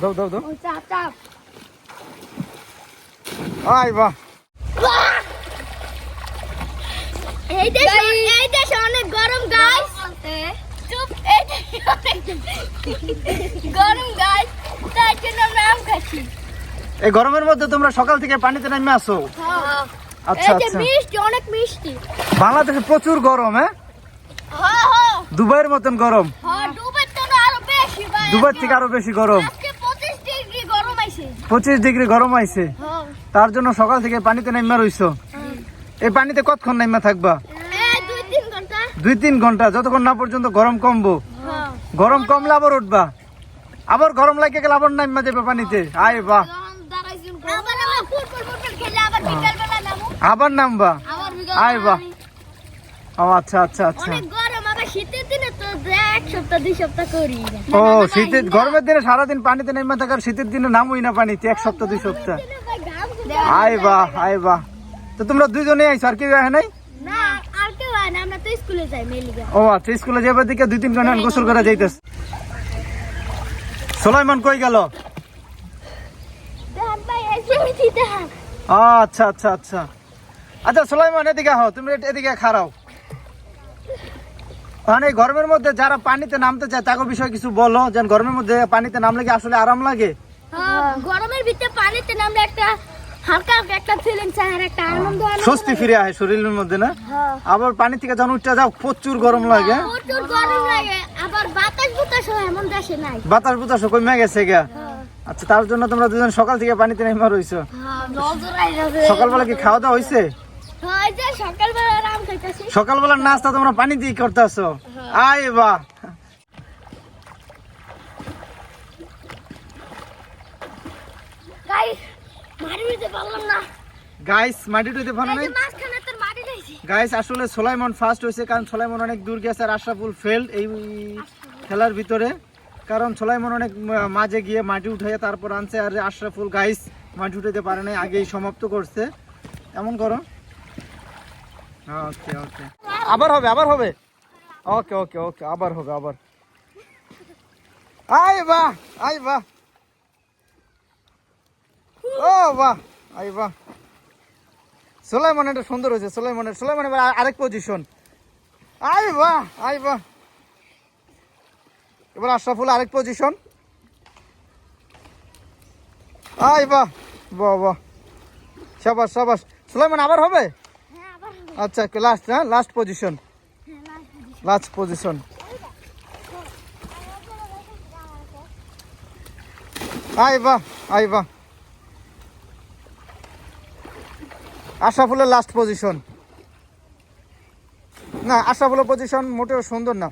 দাও দাও দাও। ও চাপ চাপ। আয় বাহ। এই দেশ এই দেশ অনেক গরম গাইস চুপ এই গরম গাইস তাই জন্য আমরা আম খাচ্ছি। এই গরমের মধ্যে তোমরা সকাল থেকে পানিতে নেমে আসো। আচ্ছা এই যে আচ্ছা। মিষ্টি অনেক মিষ্টি। বাংলাদেশে প্রচুর গরম হ্যাঁ? হ্যাঁ হ্যাঁ। দুবাইয়ের মতন গরম। হ্যাঁ দুবার তো আরও বেশি ভাই। দুবাই থেকে আরও বেশি গরম আজকে পঁচিশ ডিগ্রি গরম আইছে পঁচিশ ডিগ্রি গরম আইছে। হ্যাঁ। তার জন্য সকাল থেকে পানিতে নেমে রইছো। এই পানিতে কতক্ষণ নেমে থাকবা? দুই তিন ঘণ্টা। যতক্ষণ না পর্যন্ত গরম কমবো। হ্যাঁ। গরম কমলে আবার উঠবা। আবার গরম লাগে গেলে আবার নামা যাবে পানিতে। আয় বাহ। আবার নামবা। আয় বাহ। ও আচ্ছা আচ্ছা আচ্ছা অনেক গরম আবার শীতের দিনে তো এক সপ্তাহ দুই সপ্তাহ করি। ও শীতের গরমের দিনে সারাদিন পানিতে নেমে থাকার শীতের দিনে নামই না পানিতে এক সপ্তাহ দুই সপ্তাহ। আয় বাহ আয় বাহ। তো তোমরা দুইজনে আইছো আর কেউ আহে নাই? ও আচ্ছা স্কুলে যাবার দিকে দুই তিন ঘণ্টা গোসল করা যাইতেছ। সোলাইমান কই গেল? আচ্ছা আচ্ছা আচ্ছা। আচ্ছা সোলাইমান এদিকে হও তুমি এদিকে খারাও মানে গরমের মধ্যে যারা পানিতে নামতে চায় তাকে বিষয়ে কিছু বলো যেন গরমের মধ্যে পানিতে নামলে কি আসলে আরাম লাগে? হ্যাঁ, গরমের ভিতরে পানিতে নামলে একটা হালকা হালকা একটা ফিলিংস আর একটা আনন্দ আনন্দ স্বস্তি ফিরে আসে শরীরের মধ্যে না? হ্যাঁ। আবার পানি থেকে যখন উঠতে যাও প্রচুর গরম লাগে। প্রচুর গরম লাগে। আবার বাতাস বুতাস হয় এমন দেশে নাই। বাতাস বুতাস কমে গেছে গা। আচ্ছা তার জন্য তোমরা দুজন সকাল থেকে পানিতে নেমে রইছো। সকালবেলা কি খাওয়া দাওয়া হয়েছে সকালবেলার নাস্তা তোমরা পানি দিয়ে করতেছো? আয় বাহ গাইস মাটি টুইতে ভালো নাই? গাইস আসলে সোলাইমন ফার্স্ট হয়েছে কারণ সোলাইমন অনেক দূর গেছে আর আশরাফুল ফেল এই খেলার ভিতরে। কারণ সোলাইমন অনেক মাঝে গিয়ে মাটি উঠাইয়া তারপর আনছে আর আশরাফুল গাইস মাটি উঠাইতে পারে নাই আগেই সমাপ্ত করছে। এমন করো। ওকে ওকে আবার হবে আবার হবে? ওকে ওকে ওকে আবার হবে, আবার। আয় বাহ আয় বাহ। ও বাহ, আয় বাহ। সোলাইমন এটা সুন্দর হয়েছে সোলাইমনের সোলাইমন, এবার আরেক পজিশন আয় বাহ আয় বাহ। এবার আশরাফুল আরেক পজিশন আয় বাহ বাহ বাহ। সাবাস সাবাস। সোলাইমন, আবার হবে? আচ্ছা লাস্ট হ্যাঁ? Last position. লাস্ট পজিশন আইবা বাহ আশা বাহ। লাস্ট পজিশন না আশরাফুলের পজিশন মোটেও সুন্দর না।